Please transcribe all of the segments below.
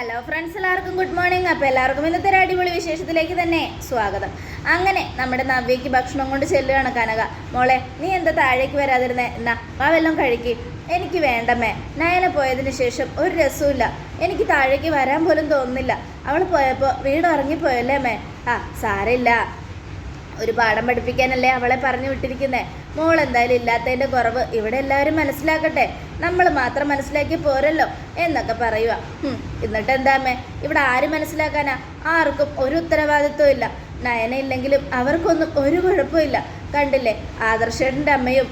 Hello friends എല്ലാവർക്കും good morning അപ്പോൾ എല്ലാവർക്കും ഇന്നത്തെ ഒരു അടിപൊളി വിശേഷത്തിലേക്ക് തന്നെ സ്വാഗതം. അങ്ങനെ നമ്മുടെ നവ്യയ്ക്ക് ഭക്ഷണം കൊണ്ട് ചെല്ലുകയാണ് കനക. മോളെ നീ എന്താ താഴേക്ക് വരാതിരുന്നേ? എന്നാ വാ വല്ലതും കഴിക്ക് എനിക്ക് വേണ്ടമേ നയന പോയതിന് ശേഷം ഒരു രസവുമില്ല. എനിക്ക് താഴേക്ക് വരാൻ പോലും തോന്നുന്നില്ല. അവൾ പോയപ്പോൾ വീട് ഇറങ്ങിപ്പോയല്ലേ അമ്മേ ആ സാരമില്ല. ഒരു പാഠം പഠിപ്പിക്കാനല്ലേ അവളെ പറഞ്ഞു വിട്ടിരിക്കുന്നേ. മോൾ എന്തായാലും ഇല്ലാത്തതിന്റെ കുറവ് ഇവിടെ എല്ലാവരും മനസ്സിലാക്കട്ടെ. നമ്മൾ മാത്രം മനസ്സിലാക്കി പോരല്ലോ എന്നൊക്കെ പറയുക എന്നിട്ട് എന്താമേ ഇവിടെ ആര് മനസ്സിലാക്കാനാ? ആർക്കും ഒരു ഉത്തരവാദിത്വം ഇല്ല. നയന ഇല്ലെങ്കിലും അവർക്കൊന്നും ഒരു കുഴപ്പമില്ല കണ്ടില്ലേ? ആദർശേട്ടന്റെ അമ്മയും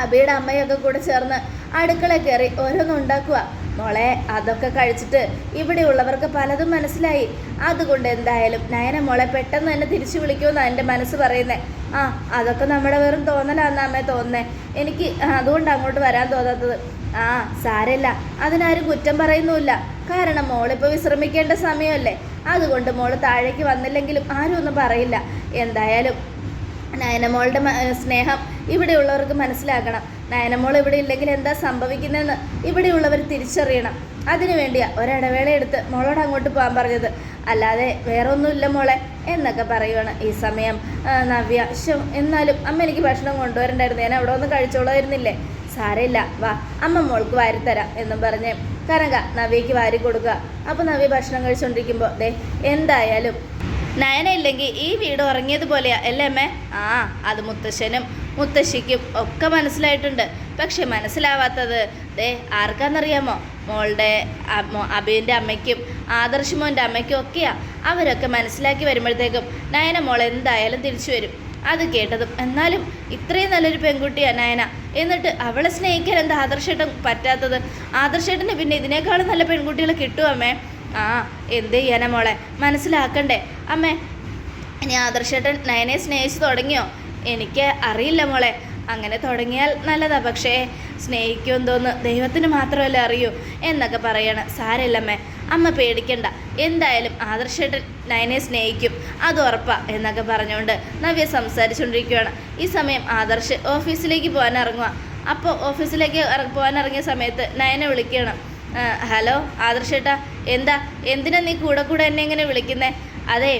അബിയുടെ അമ്മയൊക്കെ കൂടെ ചേർന്ന് അടുക്കള കയറി ഓരോന്നും ഉണ്ടാക്കുക മോളെ അതൊക്കെ കഴിച്ചിട്ട് ഇവിടെയുള്ളവർക്ക് പലതും മനസ്സിലായി. അതുകൊണ്ട് എന്തായാലും നയന മോളെ പെട്ടെന്ന് തന്നെ തിരിച്ചു വിളിക്കുമെന്നാണ് എന്റെ മനസ്സ് പറയുന്നത് ആ അതൊക്കെ നമ്മുടെ വെറും തോന്നലാന്ന് തോന്നേ എനിക്ക് അതുകൊണ്ട് അങ്ങോട്ട് വരാൻ തോന്നാത്തത്. ആ സാരമില്ല അതിനാരും കുറ്റം പറയുന്നുമില്ല. കാരണം മോളിപ്പോൾ വിശ്രമിക്കേണ്ട സമയമല്ലേ. അതുകൊണ്ട് മോൾ താഴേക്ക് വന്നില്ലെങ്കിലും ആരും ഒന്നും പറയില്ല. എന്തായാലും നയനമോളുടെ മോളുടെ സ്നേഹം ഇവിടെയുള്ളവർക്ക് മനസ്സിലാക്കണം. നയനമോൾ ഇവിടെ ഇല്ലെങ്കിൽ എന്താ സംഭവിക്കുന്നതെന്ന് ഇവിടെയുള്ളവർ തിരിച്ചറിയണം. അതിനു വേണ്ടിയാ ഒരിടവേള എടുത്ത് മോളോട് അങ്ങോട്ട് പോകാൻ പറഞ്ഞത്. അല്ലാതെ വേറൊന്നുമില്ല മോളെ എന്നൊക്കെ പറയുവാണ് ഈ സമയം. നവ്യ ശോ എന്നാലും അമ്മ എനിക്ക് ഭക്ഷണം കൊണ്ടുവരണ്ടായിരുന്നു. ഞാൻ അവിടെ ഒന്ന് കഴിച്ചോളായിരുന്നില്ലേ? സാരമില്ല വാ അമ്മ മോൾക്ക് വാരിത്തരാം എന്നും പറഞ്ഞ് കരങ്ക നവ്യയ്ക്ക് വാരി കൊടുക്കുക. അപ്പോൾ നവ്യ ഭക്ഷണം കഴിച്ചുകൊണ്ടിരിക്കുമ്പോൾ ദേ എന്തായാലും നയന ഇല്ലെങ്കിൽ ഈ വീട് ഉറങ്ങിയതുപോലെയാ അല്ലേ അമ്മേ? ആ അത് മുത്തശ്ശനും മുത്തശ്ശിക്കും ഒക്കെ മനസ്സിലായിട്ടുണ്ട്. പക്ഷെ മനസ്സിലാവാത്തത് ദേ ആർക്കാന്നറിയാമോ? മോളുടെ അബിന്റെ അമ്മയ്ക്കും ആദർശമോന്റെ അമ്മയ്ക്കും ഒക്കെയാ. അവരൊക്കെ മനസ്സിലാക്കി വരുമ്പോഴത്തേക്കും നയന മോൾ എന്തായാലും തിരിച്ചു വരും. അത് കേട്ടതും എന്നാലും ഇത്രയും നല്ലൊരു പെൺകുട്ടിയാണ് നയന. എന്നിട്ട് അവളെ സ്നേഹിക്കാൻ എന്താ ആദർശേട്ടൻ പറ്റാത്തത്? ആദർശേട്ടന് പിന്നെ ഇതിനേക്കാളും നല്ല പെൺകുട്ടികൾ അമ്മേ. ആ എന്ത് ചെയ്യാനാ മോളെ? മനസ്സിലാക്കണ്ടേ. അമ്മേ ഇനി ആദർശേട്ടൻ നയനെ സ്നേഹിച്ചു തുടങ്ങിയോ? എനിക്ക് അറിയില്ല മോളെ. അങ്ങനെ തുടങ്ങിയാൽ നല്ലതാ. പക്ഷേ സ്നേഹിക്കും തോന്നു ദൈവത്തിന് മാത്രമല്ല അറിയൂ എന്നൊക്കെ പറയാണ് സാരമില്ലമ്മേ അമ്മ പേടിക്കണ്ട. എന്തായാലും ആദർശേട്ടൻ നയനെ സ്നേഹിക്കും. അത് ഉറപ്പാ എന്നൊക്കെ പറഞ്ഞുകൊണ്ട് നവ്യ സംസാരിച്ചുകൊണ്ടിരിക്കുകയാണ്. ഈ സമയം ആദർശ് ഓഫീസിലേക്ക് പോകാൻ ഇറങ്ങുക അപ്പോൾ ഓഫീസിലേക്ക് പോകാൻ ഇറങ്ങിയ സമയത്ത് നയനെ വിളിക്കണം ഹലോ ആദർശേട്ടാ. എന്താ? എന്തിനാ നീ കൂടെ കൂടെ എന്നെ ഇങ്ങനെ വിളിക്കുന്നേ? അതെ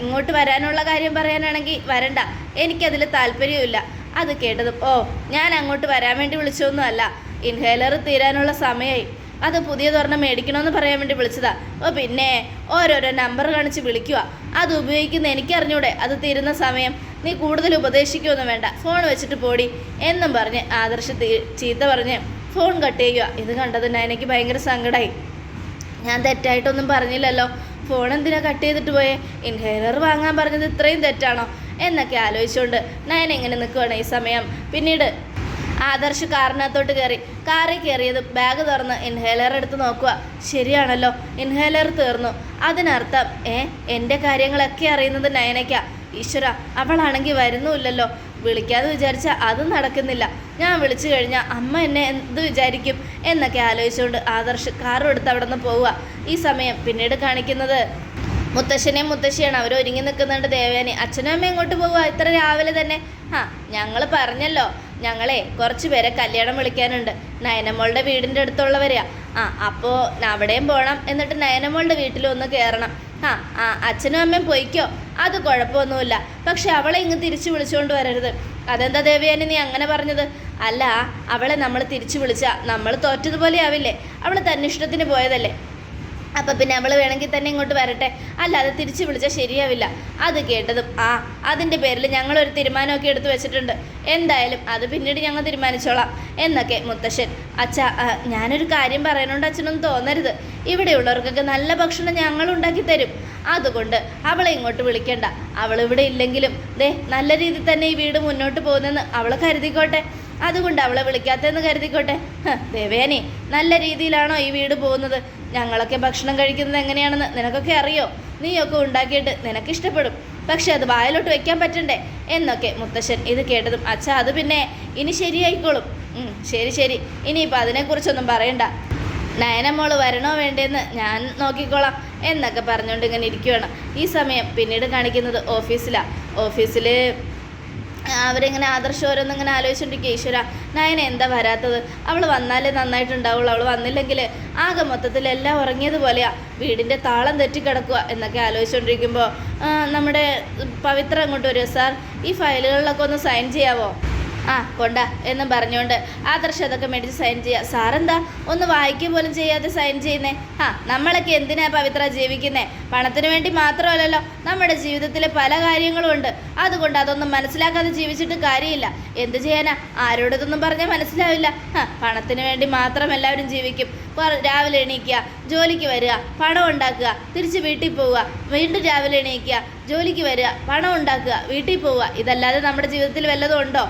ഇങ്ങോട്ട് വരാനുള്ള കാര്യം പറയാനാണെങ്കിൽ വരണ്ട. എനിക്കതിൽ താല്പര്യമില്ല അത് കേട്ടത് ഓ ഞാൻ അങ്ങോട്ട് വരാൻ വേണ്ടി വിളിച്ചൊന്നുമല്ല ഇൻഹേലർ തീരാനുള്ള സമയമായി അത് പുതിയ തുറന്ന് മേടിക്കണമെന്ന് പറയാൻ വേണ്ടി വിളിച്ചതാ. ഓ പിന്നെ ഓരോരോ നമ്പർ കാണിച്ച് വിളിക്കുക അത് ഉപയോഗിക്കുന്ന എനിക്കറിഞ്ഞൂടെ അത് തീരുന്ന സമയം. നീ കൂടുതൽ ഉപദേശിക്കുകയൊന്നും വേണ്ട. ഫോൺ വെച്ചിട്ട് പോടി. എന്നും പറഞ്ഞ് ആദർശ ചീത്ത പറഞ്ഞ് ഫോൺ കട്ട് ചെയ്യുക ഇത് കണ്ടത് എനിക്ക് ഭയങ്കര സങ്കടമായി ഞാൻ തെറ്റായിട്ടൊന്നും പറഞ്ഞില്ലല്ലോ. ഫോൺ എന്തിനാ കട്ട് ചെയ്തിട്ട് പോയേ? ഇൻഹേലർ വാങ്ങാൻ പറഞ്ഞത് ഇത്രയും തെറ്റാണോ? എന്നൊക്കെ ആലോചിച്ചുകൊണ്ട് നയൻ എങ്ങനെ നിൽക്കുവാണ് ഈ സമയം. പിന്നീട് ആദർശ് കാറിനകത്തോട്ട് കയറി. കാറിൽ കയറിയത് ബാഗ് തുറന്ന് ഇൻഹേലർ എടുത്ത് നോക്കുക ശരിയാണല്ലോ ഇൻഹേലർ തീർന്നു. അതിനർത്ഥം ഏ എന്റെ കാര്യങ്ങളൊക്കെ അറിയുന്നത് നയനയ്ക്കാ. ഈശ്വര അവളാണെങ്കിൽ വരുന്നുമില്ലല്ലോ. വിളിക്കാതെ വിചാരിച്ച അത് നടക്കുന്നില്ല. ഞാൻ വിളിച്ചു കഴിഞ്ഞാൽ അമ്മ എന്നെ എന്ത് വിചാരിക്കും എന്നൊക്കെ ആലോചിച്ചുകൊണ്ട് ആദർശ് കാറും എടുത്ത് അവിടെ നിന്ന് പോവുക. ഈ സമയം പിന്നീട് കാണിക്കുന്നത് മുത്തശ്ശനെയും മുത്തശ്ശിയാണ്. അവർ ഒരുങ്ങി നിൽക്കുന്നുണ്ട് ദേവേനെ അച്ഛനും അമ്മയും ഇങ്ങോട്ട് പോവുക. ഇത്ര രാവിലെ തന്നെ. ആ ഞങ്ങൾ പറഞ്ഞല്ലോ. ഞങ്ങളെ കുറച്ച് പേരെ കല്യാണം വിളിക്കാനുണ്ട്. നയനമോളുടെ വീടിന്റെ അടുത്തുള്ളവരെയാ. ആ അപ്പോൾ അവിടെയും പോകണം എന്നിട്ട് നയനമോളുടെ വീട്ടിലൊന്ന് കയറണം ആ ആ അച്ഛനും അമ്മയും പൊയ്ക്കോ. അത് കുഴപ്പമൊന്നുമില്ല. പക്ഷെ അവളെ ഇങ്ങ് തിരിച്ചു വിളിച്ചുകൊണ്ട് വരരുത്. അതെന്താ ദേവയാനി നീ അങ്ങനെ പറഞ്ഞത്? അല്ല അവളെ നമ്മൾ തിരിച്ചു വിളിച്ചാൽ നമ്മൾ തോറ്റതുപോലെ ആവില്ലേ? അവൾ തന്നിഷ്ടത്തിന് പോയതല്ലേ? അപ്പം പിന്നെ അവൾ വേണമെങ്കിൽ തന്നെ ഇങ്ങോട്ട് വരട്ടെ. അല്ല അല്ലാതെ തിരിച്ചു വിളിച്ചാൽ ശരിയാവില്ല. അത് കേട്ടതും ആ അതിന്റെ പേരിൽ ഞങ്ങളൊരു തീരുമാനമൊക്കെ എടുത്തു വെച്ചിട്ടുണ്ട്. എന്തായാലും അത് പിന്നീട് ഞങ്ങൾ തീരുമാനിച്ചോളാം. എന്നൊക്കെ മുത്തശ്ശൻ അച്ഛ ഞാനൊരു കാര്യം പറയാനുണ്ട് അച്ഛനൊന്നും തോന്നരുത്. ഇവിടെയുള്ളവർക്കൊക്കെ നല്ല ഭക്ഷണം ഞങ്ങൾ ഉണ്ടാക്കി തരും. അതുകൊണ്ട് അവളെ ഇങ്ങോട്ട് വിളിക്കണ്ട. അവൾ ഇവിടെ ഇല്ലെങ്കിലും ദേ നല്ല രീതിയിൽ തന്നെ ഈ വീട് മുന്നോട്ട് പോകുന്നെന്ന് അവൾ കരുതിക്കോട്ടെ. അതുകൊണ്ട് അവളെ വിളിക്കാത്തതെന്ന് കരുതിക്കോട്ടെ. ദേവേനെ നല്ല രീതിയിലാണോ ഈ വീട് പോകുന്നത്? ഞങ്ങളൊക്കെ ഭക്ഷണം കഴിക്കുന്നത് എങ്ങനെയാണെന്ന് നിനക്കൊക്കെ അറിയോ? നീയൊക്കെ ഉണ്ടാക്കിയിട്ട് നിനക്കിഷ്ടപ്പെടും. പക്ഷെ അത് വായലോട്ട് വെക്കാൻ പറ്റണ്ടേ? എന്നൊക്കെ മുത്തശ്ശൻ ഇത് കേട്ടതും അച്ഛ അത് പിന്നെ ഇനി ശരിയായിക്കോളും. ശരി ശരി. ഇനിയിപ്പോൾ അതിനെക്കുറിച്ചൊന്നും പറയണ്ട. നയനമോൾ വരണോ വേണ്ടേന്ന് ഞാൻ നോക്കിക്കോളാം എന്നൊക്കെ പറഞ്ഞുകൊണ്ട് ഇങ്ങനെ ഇരിക്കുവാണ്. ഈ സമയം പിന്നീട് കാണിക്കുന്നത് ഓഫീസിലാണ് ഓഫീസിൽ അവരിങ്ങനെ ആദർശം ഓരോന്നിങ്ങനെ ആലോചിച്ചുകൊണ്ടിരിക്കുക ഈശ്വര നയന എന്താ വരാത്തത്? അവൾ വന്നാലേ നന്നായിട്ടുണ്ടാവുള്ളൂ. അവൾ വന്നില്ലെങ്കിൽ ആകെ മൊത്തത്തിൽ എല്ലാം ഉറങ്ങിയതുപോലെയാ വീടിന്റെ താളം തെറ്റിക്കിടക്കുക എന്നൊക്കെ ആലോചിച്ചുകൊണ്ടിരിക്കുമ്പോൾ നമ്മുടെ പവിത്ര അങ്ങോട്ട് വരും. സാർ ഈ ഫയലുകളിലൊക്കെ ഒന്ന് സൈൻ ചെയ്യാവോ? ആ കൊണ്ട എന്നും പറഞ്ഞുകൊണ്ട് ആദർശ് അതൊക്കെ മേടിച്ച് സൈൻ ചെയ്യുക സാറെന്താ? ഒന്ന് വായിക്കുക പോലും ചെയ്യാതെ സൈൻ ചെയ്യുന്നേ. ആ നമ്മളൊക്കെ എന്തിനാ പവിത്ര ജീവിക്കുന്നേ? പണത്തിന് വേണ്ടി മാത്രമല്ലല്ലോ നമ്മുടെ ജീവിതത്തിലെ പല കാര്യങ്ങളും ഉണ്ട്. അതുകൊണ്ട് അതൊന്നും മനസ്സിലാക്കാതെ ജീവിച്ചിട്ട് കാര്യമില്ല. എന്ത് ചെയ്യാനാ? ആരോടതൊന്നും പറഞ്ഞാൽ മനസ്സിലാവില്ല. ആ പണത്തിന് വേണ്ടി മാത്രം എല്ലാവരും ജീവിക്കും. രാവിലെ എണീക്കുക ജോലിക്ക് വരിക പണം ഉണ്ടാക്കുക തിരിച്ച് വീട്ടിൽ പോവുക വീണ്ടും രാവിലെ എണീക്കുക ജോലിക്ക് വരിക പണം ഉണ്ടാക്കുക വീട്ടിൽ പോവുക. ഇതല്ലാതെ നമ്മുടെ ജീവിതത്തിൽ വല്ലതും ഉണ്ടോ?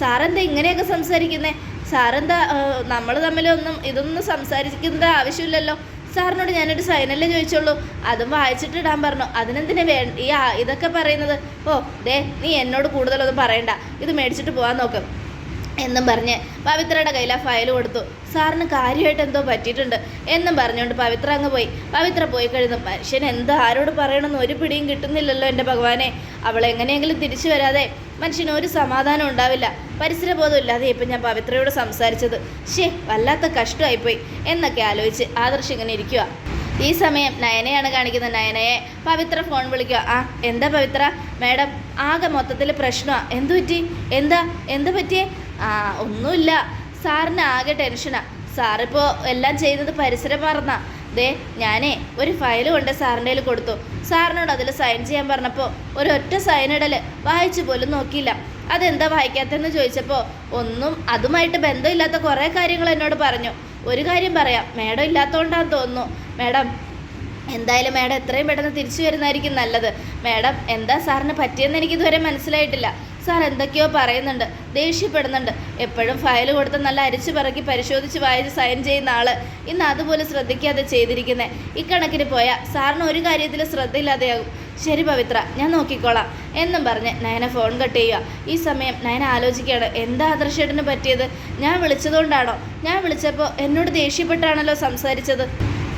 സാറെന്താ ഇങ്ങനെയൊക്കെ സംസാരിക്കുന്നത് സാറെന്താ നമ്മൾ തമ്മിലൊന്നും ഇതൊന്നും സംസാരിക്കേണ്ട ആവശ്യമില്ലല്ലോ. സാറിനോട് ഞാനൊരു സൈനല്ലേ ചോദിച്ചോളൂ അതും വായിച്ചിട്ട് ഇടാൻ പറഞ്ഞു. അതിനെന്തിനെ വേ ഈ ഇതൊക്കെ പറയുന്നത്? ഓ ദേ നീ എന്നോട് കൂടുതലൊന്നും പറയണ്ട. ഇത് മേടിച്ചിട്ട് പോകാൻ നോക്കും. എന്നും പറഞ്ഞ് പവിത്രയുടെ കയ്യിൽ ആ ഫയൽ കൊടുത്തു. സാറിന് കാര്യമായിട്ട് എന്തോ പറ്റിയിട്ടുണ്ട്. എന്നും പറഞ്ഞുകൊണ്ട് പവിത്ര അങ്ങ് പോയി. പവിത്ര പോയി കഴിയുന്നു മനുഷ്യൻ എന്താ ആരോട് പറയണമെന്ന് ഒരു പിടിയും കിട്ടുന്നില്ലല്ലോ എന്റെ ഭഗവാനെ. അവളെങ്ങനെയെങ്കിലും തിരിച്ചു വരാതെ മനുഷ്യന് ഒരു സമാധാനം ഉണ്ടാവില്ല. പരിസരബോധം ഇല്ലാതെ ഇപ്പം ഞാൻ പവിത്രയോട് സംസാരിച്ചത്. ഷേ വല്ലാത്ത കഷ്ടമായിപ്പോയി. എന്നൊക്കെ ആലോചിച്ച് ആദർശ് ഇങ്ങനെ ഇരിക്കുക ഈ സമയം നയനയാണ് കാണിക്കുന്നത്. നയനയെ പവിത്ര ഫോൺ വിളിക്കുക ആ എന്താ പവിത്ര? മാഡം ആകെ മൊത്തത്തിൽ പ്രശ്നമാണ് എന്തു പറ്റി? എന്താ? എന്ത് പറ്റിയേ? ആ ഒന്നുമില്ല. സാറിന് ആകെ ടെൻഷനാണ് സാറിപ്പോൾ എല്ലാം ചെയ്യുന്നത് പരിസരം മറന്നാ ദേ ഞാനേ ഒരു ഫയൽ കൊണ്ട് സാറിന്റെ കയ്യിൽ കൊടുത്തു. സാറിനോട് അതിൽ സൈൻ ചെയ്യാൻ പറഞ്ഞപ്പോൾ ഒരൊറ്റ സൈൻ വായിച്ചു പോലും നോക്കിയില്ല. അതെന്താ വായിക്കാത്തതെന്ന് ചോദിച്ചപ്പോൾ ഒന്നും അതുമായിട്ട് ബന്ധമില്ലാത്ത കുറേ കാര്യങ്ങൾ എന്നോട് പറഞ്ഞു. ഒരു കാര്യം പറയാം മേഡം ഇല്ലാത്തതുകൊണ്ടാന്ന് തോന്നുന്നു. മേഡം എന്തായാലും മേഡം എത്രയും പെട്ടെന്ന് തിരിച്ചു വരുന്നതായിരിക്കും നല്ലത്. മേഡം എന്താ സാറിന് പറ്റിയെന്ന് എനിക്കിതുവരെ മനസ്സിലായിട്ടില്ല. സാർ എന്തൊക്കെയോ പറയുന്നുണ്ട് ദേഷ്യപ്പെടുന്നുണ്ട്. എപ്പോഴും ഫയൽ കൊടുത്ത് നല്ല അരിച്ചു പറക്കി പരിശോധിച്ച് വായിച്ച് സൈൻ ചെയ്യുന്ന ആൾ ഇന്ന് അതുപോലെ ശ്രദ്ധിക്കാതെ ചെയ്തിരിക്കുന്നത് ഇക്കണക്കിന് പോയാൽ സാറിന് ഒരു കാര്യത്തിൽ ശ്രദ്ധയില്ലാതെയാകും. ശരി പവിത്ര ഞാൻ നോക്കിക്കോളാം. എന്നും പറഞ്ഞ് നയന ഫോൺ കട്ട് ചെയ്യുക. ഈ സമയം നയന ആലോചിക്കുകയാണ് എന്താ ആദർശേട്ടന് പറ്റിയത്? ഞാൻ വിളിച്ചതുകൊണ്ടാണോ? ഞാൻ വിളിച്ചപ്പോൾ എന്നോട് ദേഷ്യപ്പെട്ടാണല്ലോ സംസാരിച്ചത്.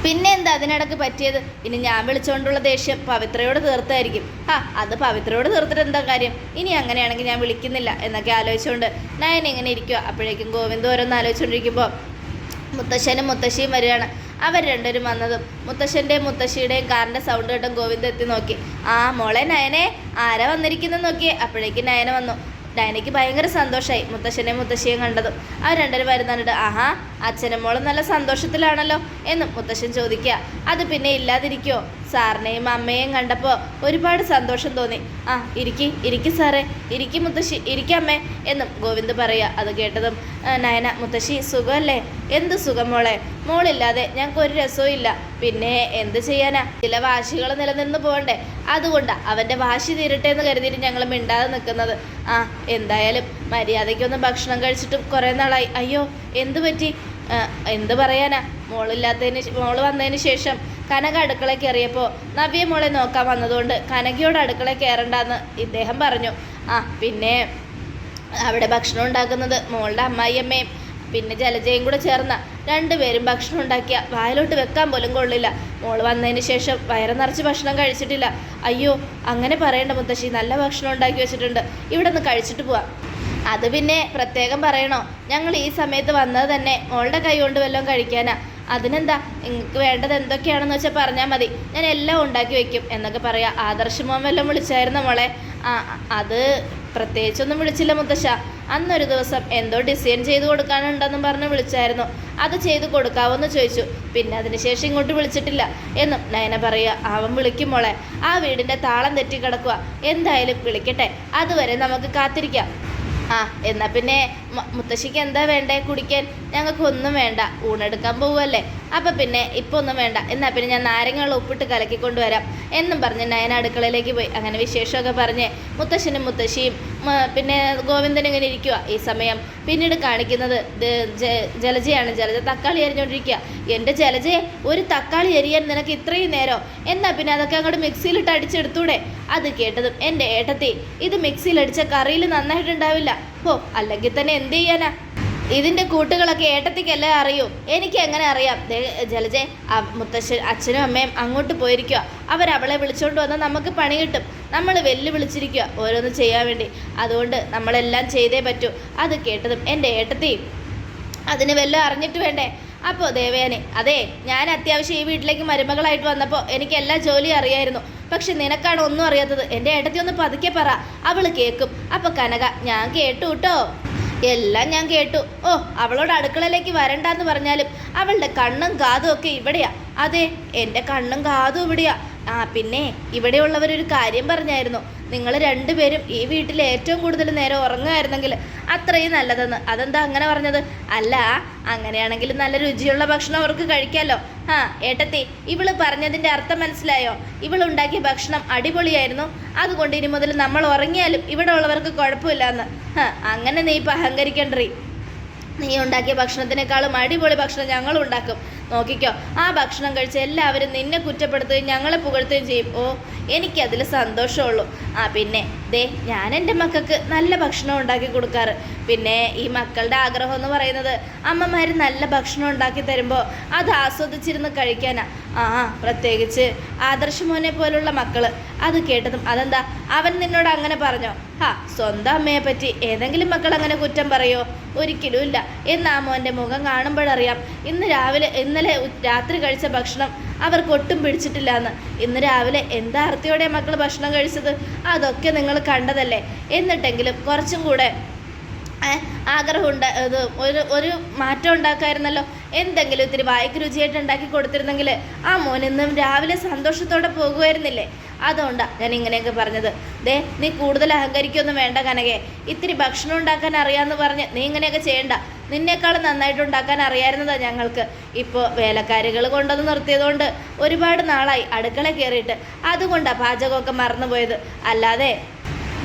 പിന്നെ എന്താ അതിനിടക്ക് പറ്റിയത്? ഇനി ഞാൻ വിളിച്ചുകൊണ്ടുള്ള ദേഷ്യം പവിത്രയോട് തീർത്തായിരിക്കും. ആ അത് പവിത്രയോട് തീർത്തിട്ട് എന്താ കാര്യം? ഇനി അങ്ങനെയാണെങ്കിൽ ഞാൻ വിളിക്കുന്നില്ല എന്നൊക്കെ ആലോചിച്ചുകൊണ്ട് നയൻ ഇങ്ങനെ ഇരിക്കുക അപ്പോഴേക്കും ഗോവിന്ദ് ഓരോന്ന് ആലോചിച്ചുകൊണ്ടിരിക്കുമ്പോൾ മുത്തശ്ശനും മുത്തശ്ശിയും വരികയാണ്. അവർ രണ്ടുപേരും വന്നതും മുത്തശ്ശന്റെയും മുത്തശ്ശിയുടെയും കാറിന്റെ സൗണ്ട് കേട്ടും ഗോവിന്ദ് എത്തി നോക്കി. ആ മോളെ നയനെ ആരാ വന്നിരിക്കുന്നത് നോക്കി അപ്പോഴേക്കും നയന വന്നു. നയനയ്ക്ക് ഭയങ്കര സന്തോഷമായി മുത്തശ്ശനെ മുത്തശ്ശിയും കണ്ടതും. അവർ രണ്ടുപേരും വരുന്നുണ്ട് ആഹാ അച്ഛനും മോളും നല്ല സന്തോഷത്തിലാണല്ലോ എന്ന് മുത്തശ്ശൻ ചോദിക്കുക. അത് പിന്നെ ഇല്ലാതിരിക്കുമോ സാറിനെയും അമ്മയെയും കണ്ടപ്പോൾ ഒരുപാട് സന്തോഷം തോന്നി. ആ ഇരിക്കി ഇരിക്കി സാറേ ഇരിക്കി മുത്തശ്ശി ഇരിക്കമ്മേ എന്നും ഗോവിന്ദ് പറയുക. അത് കേട്ടതും നയന മുത്തശ്ശി സുഖമല്ലേ? എന്ത് സുഖം മോളെ? മോളില്ലാതെ ഞങ്ങൾക്ക് ഒരു രസവും ഇല്ല. പിന്നെ എന്ത് ചെയ്യാനാ? ചില വാശികൾ നിലനിന്ന് പോകണ്ടേ. അതുകൊണ്ടാ അവന്റെ വാശി തീരട്ടെ എന്ന് കരുതിയിട്ട് ഞങ്ങൾ മിണ്ടാതെ നിൽക്കുന്നത് ആ എന്തായാലും മര്യാദയ്ക്കൊന്ന് ഭക്ഷണം കഴിച്ചിട്ട് കുറേ നാളായി. അയ്യോ എന്ത് പറ്റി? എന്ത് പറയാനാ? മോളില്ലാത്തതിന് മോൾ വന്നതിന് ശേഷം കനക അടുക്കള കയറിയപ്പോൾ നവ്യ മോളെ നോക്കാൻ വന്നതുകൊണ്ട് കനകയോട് അടുക്കള കയറണ്ടെന്ന് ഇദ്ദേഹം പറഞ്ഞു. ആ പിന്നെ അവിടെ ഭക്ഷണം ഉണ്ടാക്കുന്നത് മോളുടെ അമ്മായിയമ്മയും പിന്നെ ജലജയും കൂടെ ചേർന്ന രണ്ടുപേരും ഭക്ഷണം ഉണ്ടാക്കിയ വായലോട്ട് വെക്കാൻ പോലും കൊള്ളില്ല. മോൾ വന്നതിന് ശേഷം വയറ് നിറച്ച് ഭക്ഷണം കഴിച്ചിട്ടില്ല. അയ്യോ അങ്ങനെ പറയണ്ട മുത്തശ്ശി നല്ല ഭക്ഷണം ഉണ്ടാക്കി വെച്ചിട്ടുണ്ട്. ഇവിടെ നിന്ന് കഴിച്ചിട്ട് പോവാം. അത് പിന്നെ പ്രത്യേകം പറയണോ? ഞങ്ങൾ ഈ സമയത്ത് വന്നത് തന്നെ മോളുടെ കൈ കൊണ്ട് വല്ലതും കഴിക്കാനാ. അതിനെന്താ? നിങ്ങൾക്ക് വേണ്ടത് എന്തൊക്കെയാണെന്ന് വെച്ചാൽ പറഞ്ഞാൽ മതി. ഞാൻ എല്ലാം ഉണ്ടാക്കി വെക്കും എന്നൊക്കെ പറയാം. ആദർശ് മോൻ വല്ലതും വിളിച്ചായിരുന്നു മോളെ? അത് പ്രത്യേകിച്ചൊന്നും വിളിച്ചില്ല മുത്തശ്ശ. അന്നൊരു ദിവസം എന്തോ ഡിസൈൻ ചെയ്തു കൊടുക്കാനുണ്ടെന്നും പറഞ്ഞ് വിളിച്ചായിരുന്നു. അത് ചെയ്തു കൊടുക്കാവോന്ന് ചോദിച്ചു. പിന്നെ അതിനുശേഷം ഇങ്ങോട്ട് വിളിച്ചിട്ടില്ല. എന്നും നയന പറയുക അവൻ വിളിക്കും മോളെ. ആ വീടിന്റെ താളം തെറ്റി കിടക്കുക എന്തായാലും വിളിക്കട്ടെ. അതുവരെ നമുക്ക് കാത്തിരിക്കാം. ആ എന്നാൽ പിന്നെ മുത്തശ്ശിക്ക് എന്താ വേണ്ടേ കുടിക്കാൻ? ഞങ്ങൾക്ക് ഒന്നും വേണ്ട. ഊണെടുക്കാൻ പോവല്ലേ അപ്പം പിന്നെ ഇപ്പം ഒന്നും വേണ്ട. എന്നാൽ പിന്നെ ഞാൻ നാരങ്ങൾ ഉപ്പിട്ട് കലക്കിക്കൊണ്ട് വരാം എന്നും പറഞ്ഞ് നയന അടുക്കളയിലേക്ക് പോയി. അങ്ങനെ വിശേഷമൊക്കെ പറഞ്ഞ് മുത്തശ്ശനും മുത്തശ്ശിയും പിന്നെ ഗോവിന്ദനും ഇങ്ങനെ ഇരിക്കുക ഈ സമയം. പിന്നീട് കാണിക്കുന്നത് ജലജയാണ്. ജലജ തക്കാളി അരിഞ്ഞുകൊണ്ടിരിക്കുക എന്റെ ജലജയെ ഒരു തക്കാളി അരിയാൻ നിനക്ക് ഇത്രയും നേരം. എന്നാൽ പിന്നെ അതൊക്കെ അങ്ങോട്ട് മിക്സിയിലിട്ട് അടിച്ചെടുത്തൂടെ? അത് കേട്ടതും എന്റെ ഏട്ടത്തി ഇത് മിക്സിയിലടിച്ച കറിയിൽ നന്നായിട്ടുണ്ടാവില്ല. ഓ അല്ലെങ്കിൽ തന്നെ എന്ത് ചെയ്യാനാ? ഇതിന്റെ കൂട്ടുകളൊക്കെ ഏട്ടത്തിക്കല്ലേ അറിയൂ. എനിക്ക് എങ്ങനെ അറിയാം? ജലജെ മുത്തശ്ശൻ അച്ഛനും അമ്മയും അങ്ങോട്ട് പോയിരിക്കുക അവരവളെ വിളിച്ചോണ്ട് വന്നാൽ നമുക്ക് പണി കിട്ടും. നമ്മൾ വെല്ലുവിളിച്ചിരിക്കുക ഓരോന്ന് ചെയ്യാൻ വേണ്ടി. അതുകൊണ്ട് നമ്മളെല്ലാം ചെയ്തേ പറ്റൂ. അത് കേട്ടതും എന്റെ ഏട്ടത്തെയും. അതിന് വല്ലതും അറിഞ്ഞിട്ട് വേണ്ടേ? അപ്പോൾ ദേവയാനി അതെ ഞാൻ അത്യാവശ്യം ഈ വീട്ടിലേക്ക് മരുമകളായിട്ട് വന്നപ്പോൾ എനിക്ക് എല്ലാ ജോലിയും അറിയായിരുന്നു. പക്ഷെ നിനക്കാണ് ഒന്നും അറിയാത്തത്. എന്റെ ഏട്ടത്തി ഒന്ന് പതുക്കെ പറ. അവൾ കേൾക്കും അപ്പോൾ കനക ഞാൻ കേട്ടു കേട്ടോ എല്ലാം ഞാൻ കേട്ടു. ഓ അവളോട് അടുക്കളയിലേക്ക് വരണ്ടെന്ന് പറഞ്ഞാലും അവളുടെ കണ്ണും കാതും ഒക്കെ ഇവിടെയാ. അതെ എന്റെ കണ്ണും കാതും ഇവിടെയാ. ആ പിന്നെ ഇവിടെയുള്ളവരൊരു കാര്യം പറഞ്ഞായിരുന്നു. നിങ്ങൾ രണ്ടുപേരും ഈ വീട്ടിൽ ഏറ്റവും കൂടുതൽ നേരം ഉറങ്ങുമായിരുന്നെങ്കിൽ അത്രയും നല്ലതെന്ന്. അതെന്താ അങ്ങനെ പറഞ്ഞത്? അല്ല അങ്ങനെയാണെങ്കിൽ നല്ല രുചിയുള്ള ഭക്ഷണം അവർക്ക് കഴിക്കാമല്ലോ ആ ഏട്ടത്തി ഇവൾ പറഞ്ഞതിന്റെ അർത്ഥം മനസ്സിലായോ? ഇവളുണ്ടാക്കിയ ഭക്ഷണം അടിപൊളിയായിരുന്നു. അതുകൊണ്ട് ഇനി മുതൽ നമ്മൾ ഉറങ്ങിയാലും ഇവിടെ ഉള്ളവർക്ക് കുഴപ്പമില്ല എന്ന് അങ്ങനെ നീ ഇപ്പം അഹങ്കരിക്കണ്ടേ നീ ഉണ്ടാക്കിയ ഭക്ഷണത്തിനേക്കാളും അടിപൊളി ഭക്ഷണം ഞങ്ങൾ ഉണ്ടാക്കും. നോക്കിക്കോ. ആ ഭക്ഷണം കഴിച്ച് എല്ലാവരും നിന്നെ കുറ്റപ്പെടുത്തുകയും ഞങ്ങളെ പുകഴ്ത്തുകയും ചെയ്യും. ഓ എനിക്കതിൽ സന്തോഷമുള്ളൂ. ആ പിന്നെ ദേ ഞാൻ എന്റെ മക്കൾക്ക് നല്ല ഭക്ഷണം ഉണ്ടാക്കി കൊടുക്കാറ്. പിന്നെ ഈ മക്കളുടെ ആഗ്രഹം എന്ന് പറയുന്നത് അമ്മമാർ നല്ല ഭക്ഷണം ഉണ്ടാക്കി തരുമ്പോൾ അത് ആസ്വദിച്ചിരുന്ന് കഴിക്കാനാ. ആ പ്രത്യേകിച്ച് ആദർശ് മോനെ പോലുള്ള മക്കൾ. അത് കേട്ടതും അതെന്താ? അവൻ നിന്നോട് അങ്ങനെ പറഞ്ഞോ? ഹാ സ്വന്തം അമ്മയെ പറ്റി ഏതെങ്കിലും മക്കൾ അങ്ങനെ കുറ്റം പറയോ? ഒരിക്കലും ഇല്ല. എന്ന് മോന്റെ മുഖം കാണുമ്പോഴറിയാം. ഇന്ന് രാവിലെ ഇന്നലെ രാത്രി കഴിച്ച ഭക്ഷണം അവർക്ക് ഒട്ടും പിടിച്ചിട്ടില്ല എന്ന് ഇന്ന് രാവിലെ എന്താ അർത്ഥയോടെ മക്കൾ ഭക്ഷണം കഴിച്ചത്? അതൊക്കെ നിങ്ങൾ കണ്ടതല്ലേ? എന്നിട്ടെങ്കിലും കുറച്ചും കൂടെ ആഗ്രഹം ആഗ്രഹമുണ്ട് ഇത് ഒരു ഒരു മാറ്റം ഉണ്ടാക്കായിരുന്നല്ലോ. എന്തെങ്കിലും ഇത്തിരി വായിക്ക് രുചിയായിട്ട് ഉണ്ടാക്കി കൊടുത്തിരുന്നെങ്കിൽ ആ മോൻ ഇന്നും രാവിലെ സന്തോഷത്തോടെ പോകുമായിരുന്നില്ലേ? അതുകൊണ്ടാണ് ഞാൻ ഇങ്ങനെയൊക്കെ പറഞ്ഞത്. ദേ നീ കൂടുതൽ അഹങ്കരിക്കൊന്നും വേണ്ട കനകെ. ഇത്തിരി ഭക്ഷണം ഉണ്ടാക്കാൻ അറിയാമെന്ന് പറഞ്ഞ് നീ ഇങ്ങനെയൊക്കെ ചെയ്യണ്ട. നിന്നേക്കാളും നന്നായിട്ട് ഉണ്ടാക്കാൻ അറിയായിരുന്നതാണ് ഞങ്ങൾക്ക്. ഇപ്പോൾ വേലക്കാരികൾ കൊണ്ടുവന്ന് നിർത്തിയതുകൊണ്ട് ഒരുപാട് നാളായി അടുക്കള കയറിയിട്ട്. അതുകൊണ്ടാണ് പാചകമൊക്കെ മറന്നുപോയത്. അല്ലാതെ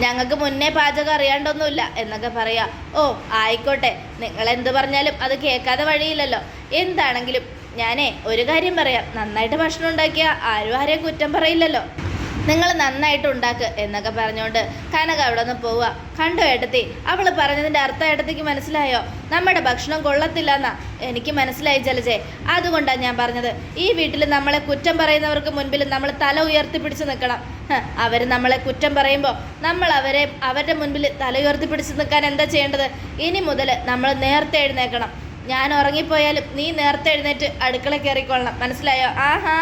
ഞങ്ങൾക്ക് മുന്നേ പാചകം അറിയാണ്ടൊന്നുമില്ല എന്നൊക്കെ പറയാം. ഓ ആയിക്കോട്ടെ. നിങ്ങൾ എന്ത് പറഞ്ഞാലും അത് കേൾക്കാതെ വഴിയില്ലല്ലോ. എന്താണെങ്കിലും ഞാനേ ഒരു കാര്യം പറയാം. നന്നായിട്ട് ഭക്ഷണം ഉണ്ടാക്കിയാൽ ആരും ആരെയും കുറ്റം പറയില്ലല്ലോ. നിങ്ങൾ നന്നായിട്ട് ഉണ്ടാക്ക് എന്നൊക്കെ പറഞ്ഞുകൊണ്ട് കനക അവിടെ നിന്ന് പോവുക. കണ്ടോ ഏട്ടത്തി അവൾ പറഞ്ഞതിന്റെ അർത്ഥം ഏട്ടത്തിക്ക് മനസ്സിലായോ? നമ്മുടെ ഭക്ഷണം കൊള്ളത്തില്ല എന്നാ എനിക്ക് മനസ്സിലായി ജലജെ. അതുകൊണ്ടാണ് ഞാൻ പറഞ്ഞത്. ഈ വീട്ടിൽ നമ്മളെ കുറ്റം പറയുന്നവർക്ക് മുൻപിൽ നമ്മൾ തല ഉയർത്തിപ്പിടിച്ച് നിൽക്കണം അവർ നമ്മളെ കുറ്റം പറയുമ്പോൾ നമ്മൾ അവരെ അവരുടെ മുൻപിൽ തല ഉയർത്തിപ്പിടിച്ച് നിൽക്കാൻ എന്താ ചെയ്യേണ്ടത്? ഇനി മുതൽ നമ്മൾ നേരത്തെ എഴുന്നേക്കണം. ഞാൻ ഉറങ്ങിപ്പോയാലും നീ നേരത്തെ എഴുന്നേറ്റ് അടുക്കള കയറിക്കൊള്ളണം. മനസ്സിലായോ? ആഹാ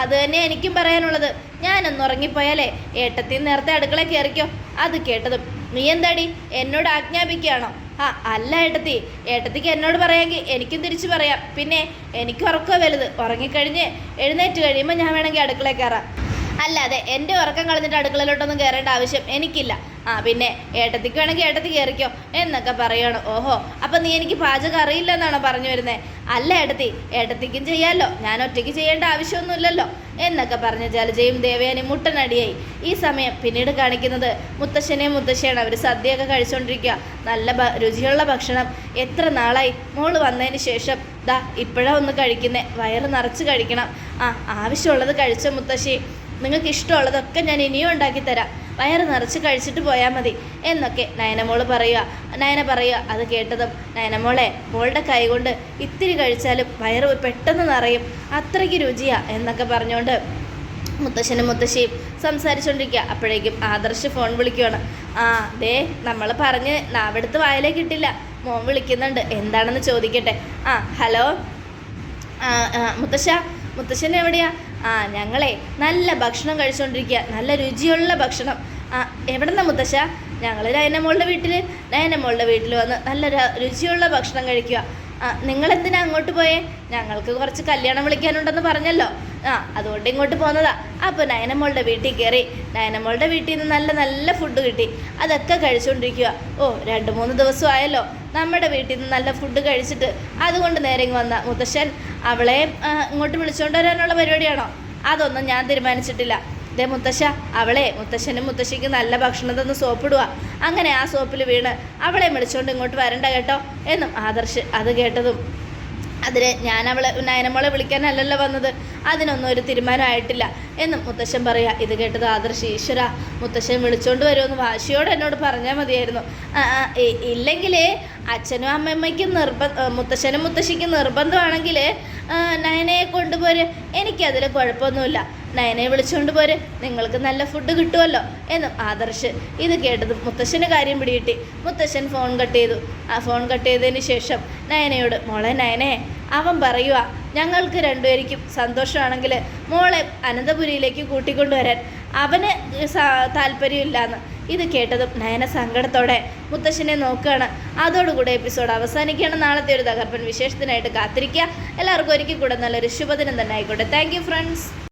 അത് തന്നെ എനിക്കും പറയാനുള്ളത്. ഞാനൊന്ന് ഉറങ്ങിപ്പോയാലേ ഏട്ടത്തി നേരത്തെ അടുക്കള കയറിക്കോ. അത് കേട്ടതും. നീ എന്താടി? എന്നോട് ആജ്ഞാപിക്കുകയാണോ? ആ അല്ല ഏട്ടത്തി. ഏട്ടത്തിക്ക് എന്നോട് പറയാമെങ്കിൽ എനിക്കും തിരിച്ചു പറയാം. പിന്നെ എനിക്ക് ഉറക്കോ വലുത്. ഉറങ്ങിക്കഴിഞ്ഞ് എഴുന്നേറ്റ് കഴിയുമ്പോൾ ഞാൻ വേണമെങ്കിൽ അടുക്കളയിൽ കയറാം. അല്ലാതെ എന്റെ ഉറക്കം കളഞ്ഞിട്ട് അടുക്കളയിലോട്ടൊന്നും കയറേണ്ട ആവശ്യം എനിക്കില്ല. ആ പിന്നെ ഏട്ടത്തിക്ക് വേണമെങ്കിൽ ഏട്ടത്തി കയറിക്കോ എന്നൊക്കെ പറയാണ്. ഓഹോ അപ്പം നീ എനിക്ക് പാചകം അറിയില്ല എന്നാണോ പറഞ്ഞു വരുന്നത് അല്ല ഏട്ടത്തി ഏട്ടത്തിക്കും ചെയ്യാമല്ലോ ഞാൻ ഒറ്റയ്ക്ക് ചെയ്യേണ്ട ആവശ്യമൊന്നുമില്ലല്ലോ എന്നൊക്കെ പറഞ്ഞ് ജലജയും ദേവയാനും മുട്ടനടിയായി. ഈ സമയം പിന്നീട് കാണിക്കുന്നത് മുത്തശ്ശനെയും മുത്തശ്ശിയാണ്. അവർ സദ്യയൊക്കെ കഴിച്ചുകൊണ്ടിരിക്കുക നല്ല രുചിയുള്ള ഭക്ഷണം. എത്ര നാളായി? മോൾ വന്നതിന് ശേഷം ദാ ഇപ്പോഴാണ് ഒന്ന് കഴിക്കുന്നത് വയറ് നിറച്ച് കഴിക്കണം. ആ ആവശ്യമുള്ളത് കഴിച്ച മുത്തശ്ശി? നിങ്ങൾക്ക് ഇഷ്ടമുള്ളതൊക്കെ ഞാൻ ഇനിയും ഉണ്ടാക്കി തരാം. വയറ് നിറച്ച് കഴിച്ചിട്ട് പോയാൽ മതി. എന്നൊക്കെ നയനമോൾ പറയുക. നയന പറയുക. അത് കേട്ടതും നയനമോളെ മോളുടെ കൈ കൊണ്ട് ഇത്തിരി കഴിച്ചാലും വയറ് പെട്ടെന്ന് നിറയും. അത്രയ്ക്ക് രുചിയാ എന്നൊക്കെ പറഞ്ഞുകൊണ്ട് മുത്തശ്ശനും മുത്തശ്ശിയും സംസാരിച്ചുകൊണ്ടിരിക്കുക അപ്പോഴേക്കും ആദർശ് ഫോൺ വിളിക്കുകയാണ് ആ ദേ നമ്മൾ പറഞ്ഞ് നാവെടുത്ത് വായിലേക്ക് കിട്ടില്ല മോൻ വിളിക്കുന്നുണ്ട്. എന്താണെന്ന് ചോദിക്കട്ടെ? ആ ഹലോ? മുത്തശ്ശ മുത്തശ്ശൻ എവിടെയാ? ആ ഞങ്ങളെ നല്ല ഭക്ഷണം കഴിച്ചുകൊണ്ടിരിക്കുക നല്ല രുചിയുള്ള ഭക്ഷണം. ആ എവിടെന്നാ മുത്തശ്ശ? ഞങ്ങൾ നയനമോളുടെ വീട്ടിൽ നയനമോളുടെ വീട്ടിൽ വന്ന് നല്ല രുചിയുള്ള ഭക്ഷണം കഴിക്കുക. ആ നിങ്ങളെന്തിനാ അങ്ങോട്ട് പോയേ? ഞങ്ങൾക്ക് കുറച്ച് കല്യാണം വിളിക്കാനുണ്ടെന്ന് പറഞ്ഞല്ലോ. ആ അതുകൊണ്ട് ഇങ്ങോട്ട് പോന്നതാ. അപ്പോൾ നയനമോളുടെ വീട്ടിൽ കയറി നയനമോളുടെ വീട്ടിൽ നിന്ന് നല്ല നല്ല ഫുഡ് കിട്ടി. അതൊക്കെ കഴിച്ചുകൊണ്ടിരിക്കുക ഓ രണ്ട് മൂന്ന് ദിവസം ആയല്ലോ. നമ്മുടെ വീട്ടിൽ നിന്ന് നല്ല ഫുഡ് കഴിച്ചിട്ട് അതുകൊണ്ട് നേരെ വന്ന മുത്തശ്ശൻ അവളെ ഇങ്ങോട്ട് വിളിച്ചുകൊണ്ട് വരാനുള്ള പരിപാടിയാണോ? അതൊന്നും ഞാൻ തീരുമാനിച്ചിട്ടില്ല. ദേ മുത്തശ്ശ അവളെ മുത്തശ്ശനും മുത്തശ്ശിക്കും നല്ല ഭക്ഷണം തന്ന് സോപ്പിടുക. അങ്ങനെ ആ സോപ്പിൽ വീണ് അവളെ വിളിച്ചുകൊണ്ട് ഇങ്ങോട്ട് വരണ്ട കേട്ടോ? എന്നും ആദർശ് അത് കേട്ടതും അതിന് ഞാൻ അവളെ നയനമോളെ വിളിക്കാനല്ലല്ലോ വന്നത്. അതിനൊന്നും ഒരു തീരുമാനമായിട്ടില്ല. എന്നും മുത്തശ്ശൻ പറയാ ഇത് കേട്ടത് ആദർശ് ഈശ്വര. മുത്തശ്ശൻ വിളിച്ചോണ്ട് വരുമെന്ന് വാശിയോട് എന്നോട് പറഞ്ഞാൽ മതിയായിരുന്നു. ഇല്ലെങ്കിൽ അച്ഛനും അമ്മയ്ക്കും നിർബന്ധ മുത്തശ്ശനും മുത്തശ്ശിക്കും നിർബന്ധമാണെങ്കിൽ നയനയെ കൊണ്ടുപോര്. എനിക്കതിൽ കുഴപ്പമൊന്നുമില്ല. നയനയെ വിളിച്ചുകൊണ്ട് പോര്. നിങ്ങൾക്ക് നല്ല ഫുഡ് കിട്ടുമല്ലോ എന്നും ആദർശ് ഇത് കേട്ടത് മുത്തശ്ശന് കാര്യം പിടികിട്ടി. മുത്തശ്ശൻ ഫോൺ കട്ട് ചെയ്തു. ആ ഫോൺ കട്ട് ചെയ്തതിന് ശേഷം നയനയോട് മോളെ നയനെ അവൻ പറയുക ഞങ്ങൾക്ക് രണ്ടുപേർക്കും സന്തോഷമാണെങ്കിൽ മോളെ അനന്തപുരിയിലേക്ക് കൂട്ടിക്കൊണ്ടുവരാൻ. അവന് താല്പര്യമില്ലാന്ന്. ഇത് കേട്ടതും നയന സങ്കടത്തോടെ മുത്തശ്ശനെ നോക്കുകയാണ്. അതോടുകൂടെ എപ്പിസോഡ് അവസാനിക്കുകയാണ്. നാളത്തെ ഒരു തകർപ്പൻ വിശേഷത്തിനായിട്ട് കാത്തിരിക്കുക. എല്ലാവർക്കും ഒരിക്കൽ കൂടെ നല്ലൊരു ശുഭദിനം തന്നെ ആയിക്കോട്ടെ. Thank friends